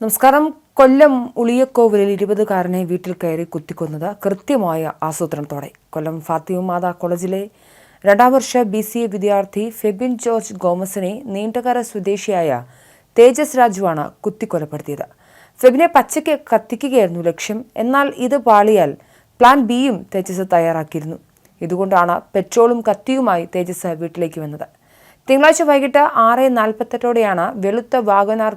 നമസ്കാരം. കൊല്ലം ഉളിയക്കോവിലിൽ ഇരുപതുകാരനെ വീട്ടിൽ കയറി കുത്തിക്കൊന്നത് കൃത്യമായ ആസൂത്രണത്തോടെ. കൊല്ലം ഫാത്തിമ മാതാ കോളേജിലെ രണ്ടാം വർഷ ബി സി എ വിദ്യാർത്ഥി ഫെബിൻ ജോർജ് ഗോമസിനെ നീണ്ടകര സ്വദേശിയായ തേജസ് രാജുവാണ് കുത്തിക്കൊലപ്പെടുത്തിയത്. ഫെബിനെ പച്ചയ്ക്ക് കത്തിക്കുകയായിരുന്നു ലക്ഷ്യം. എന്നാൽ ഇത് പാളിയാൽ പ്ലാൻ ബിയും തേജസ് തയ്യാറാക്കിയിരുന്നു. ഇതുകൊണ്ടാണ് പെട്രോളും കത്തിയുമായി തേജസ് വീട്ടിലേക്ക് വന്നത്. തിങ്കളാഴ്ച വൈകിട്ട് ആറ് നാൽപ്പത്തെട്ടോടെയാണ് വെളുത്ത വാഗനാർ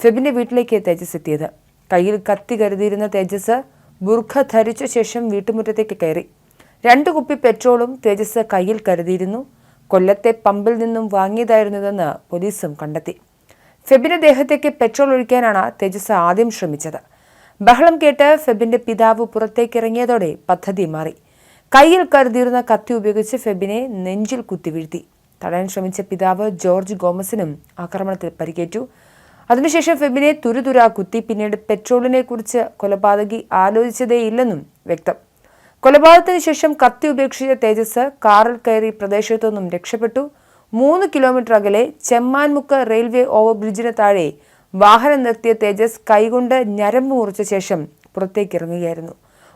ഫെബിന്റെ വീട്ടിലേക്ക് തേജസ് എത്തിയത്. കയ്യിൽ കത്തി കരുതിയിരുന്ന തേജസ് ബുർഖ ധരിച്ച ശേഷം വീട്ടുമുറ്റത്തേക്ക് കയറി. രണ്ട് കുപ്പി പെട്രോളും തേജസ് കയ്യിൽ കരുതിയിരുന്നു. കൊല്ലത്തെ പമ്പിൽ നിന്നും വാങ്ങിയതായിരുന്നതെന്ന് പോലീസും കണ്ടെത്തി. ഫെബിന്റെ ദേഹത്തേക്ക് പെട്രോൾ ഒഴിക്കാനാണ് തേജസ് ആദ്യം ശ്രമിച്ചത്. ബഹളം കേട്ട് ഫെബിന്റെ പിതാവ് പുറത്തേക്കിറങ്ങിയതോടെ പദ്ധതി മാറി. കയ്യിൽ കരുതിയിരുന്ന കത്തി ഉപയോഗിച്ച് ഫെബിനെ നെഞ്ചിൽ കുത്തിവീഴ്ത്തി തടയാൻ ശ്രമിച്ച പിതാവ് ജോർജ് ഗോമസിനും ആക്രമണത്തിൽ പരിക്കേറ്റു. അതിനുശേഷം ഫെബിനെ തുരുതുരാ കുത്തി പിന്നീട് പെട്രോളിനെ കുറിച്ച് കൊലപാതകി ആലോചിച്ചതേയില്ലെന്നും വ്യക്തം. കൊലപാതകത്തിന് ശേഷം കത്തി ഉപേക്ഷിച്ച തേജസ് കാറിൽ കയറി പ്രദേശത്തു നിന്നും രക്ഷപ്പെട്ടു. മൂന്ന് കിലോമീറ്റർ അകലെ ചെമ്മാൻമുക്ക് റെയിൽവേ ഓവർബ്രിഡ്ജിന് താഴെ വാഹനം നിർത്തിയ തേജസ് കൈകൊണ്ട് ഞരമ്പ് മുറിച്ച ശേഷം പുറത്തേക്ക് ഇറങ്ങുകയായിരുന്നു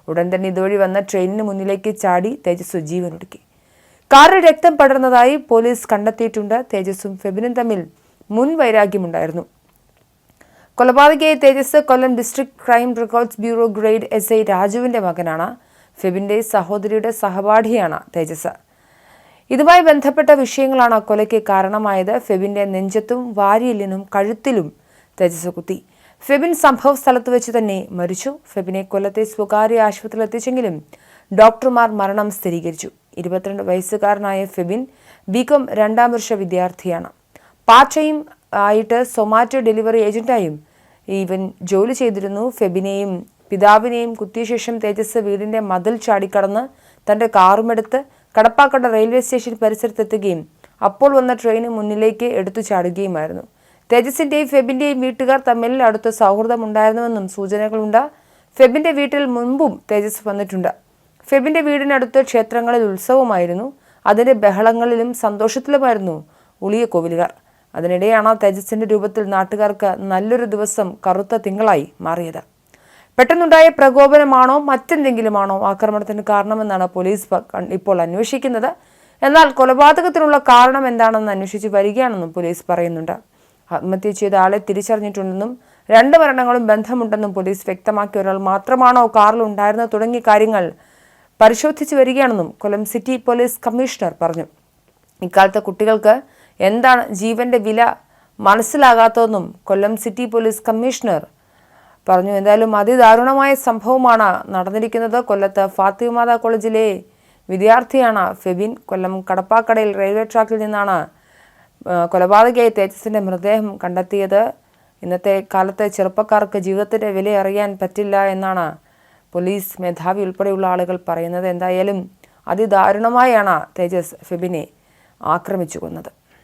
ഉടൻ തന്നെ ഇതുവഴി വന്ന ട്രെയിനിന് മുന്നിലേക്ക് ചാടി തേജസ് ജീവനൊടുക്കി. കാറിൽ രക്തം പടർന്നതായി പോലീസ് കണ്ടെത്തിയിട്ടുണ്ട്. തേജസ്സും ഫെബിനും തമ്മിൽ മുൻ വൈരാഗ്യമുണ്ടായിരുന്നു കൊലപാതകയെ Tejas Kollam district crime records bureau grade S I രാജുവിന്റെ മകനാണ്. ഫെബിന്റെ സഹോദരിയുടെ സഹപാഠിയാണ് തേജസ്. ഇതുമായി ബന്ധപ്പെട്ട വിഷയങ്ങളാണ് കൊലയ്ക്ക് കാരണമായത്. ഫെബിന്റെ നെഞ്ചത്തും വാരിയെല്ലിനും കഴുത്തിലും തേജസ് കുത്തി. ഫെബിൻ സംഭവ സ്ഥലത്ത് വെച്ച് തന്നെ മരിച്ചു. ഫെബിനെ കൊല്ലത്തെ സ്വകാര്യ ആശുപത്രിയിൽ എത്തിച്ചെങ്കിലും ഡോക്ടർമാർ മരണം സ്ഥിരീകരിച്ചു. ഇരുപത്തിരണ്ട് വയസ്സുകാരനായ ഫെബിൻ ബികോം രണ്ടാം വർഷ വിദ്യാർത്ഥിയാണ്. ടൈം ആയിട്ട് സൊമാറ്റോ ഡെലിവറി ഏജന്റായും ഇവൻ ജോലി ചെയ്തിരുന്നു. ഫെബിനെയും പിതാവിനെയും കുത്തിയ ശേഷം തേജസ് വീടിന്റെ മതിൽ ചാടിക്കടന്ന് തന്റെ കാറുമെടുത്ത് കടപ്പാക്കട റെയിൽവേ സ്റ്റേഷൻ പരിസരത്തെത്തുകയും അപ്പോൾ വന്ന ട്രെയിന് മുന്നിലേക്ക് എടുത്തു ചാടുകയുമായിരുന്നു. തേജസിന്റെയും ഫെബിന്റെയും വീട്ടുകാർ തമ്മിൽ അടുത്ത സൗഹൃദമുണ്ടായിരുന്നുവെന്നും സൂചനകളുണ്ട്. ഫെബിന്റെ വീട്ടിൽ മുൻപും തേജസ് വന്നിട്ടുണ്ട്. ഫെബിന്റെ വീടിനടുത്ത് ക്ഷേത്രങ്ങളിൽ ഉത്സവമായിരുന്നു. അതിന്റെ ബഹളങ്ങളിലും സന്തോഷത്തിലുമായിരുന്നു ഉളിയ കോവിലുകാർ അതിനിടെയാണ് തേജസ്സിന്റെ രൂപത്തിൽ നാട്ടുകാർക്ക് നല്ലൊരു ദിവസം കറുത്ത തിങ്കളായി മാറിയത്. പെട്ടെന്നുണ്ടായ പ്രകോപനമാണോ മറ്റെന്തെങ്കിലുമാണോ ആക്രമണത്തിന് കാരണമെന്നാണ് പോലീസ് ഇപ്പോൾ അന്വേഷിക്കുന്നത്. എന്നാൽ കൊലപാതകത്തിനുള്ള കാരണം എന്താണെന്ന് അന്വേഷിച്ച് വരികയാണെന്നും പോലീസ് പറയുന്നുണ്ട്. ആത്മഹത്യ ചെയ്ത ആളെ തിരിച്ചറിഞ്ഞിട്ടുണ്ടെന്നും രണ്ട് മരണങ്ങളും ബന്ധമുണ്ടെന്നും പോലീസ് വ്യക്തമാക്കിയ ഒരാൾ മാത്രമാണോ കാറിൽ ഉണ്ടായിരുന്ന തുടങ്ങിയ കാര്യങ്ങൾ പരിശോധിച്ചു വരികയാണെന്നും കൊല്ലം സിറ്റി പോലീസ് കമ്മീഷണർ പറഞ്ഞു. ഇക്കാലത്തെ കുട്ടികൾക്ക് എന്താണ് ജീവന്റെ വില? മനസ്സിലാകാത്തതെന്നും കൊല്ലം സിറ്റി പോലീസ് കമ്മീഷണർ പറഞ്ഞു. എന്തായാലും അതിദാരുണമായ സംഭവമാണ് നടന്നിരിക്കുന്നത്. കൊല്ലത്ത് ഫാത്തിമാത കോളേജിലെ വിദ്യാർത്ഥിയാണ് ഫെബിൻ. കൊല്ലം കടപ്പാക്കടയിൽ റെയിൽവേ ട്രാക്കിൽ നിന്നാണ് കൊലപാതകയായി തേജസിന്റെ മൃതദേഹം കണ്ടെത്തിയത്. ഇന്നത്തെ കാലത്തെ ചെറുപ്പക്കാർക്ക് ജീവിതത്തിന്റെ വില അറിയാൻ പറ്റില്ല എന്നാണ് പോലീസ് മേധാവി ഉൾപ്പെടെയുള്ള ആളുകൾ പറയുന്നത്. എന്തായാലും അതിദാരുണമായാണ് തേജസ് ഫെബിനെ ആക്രമിച്ചു കൊന്നത്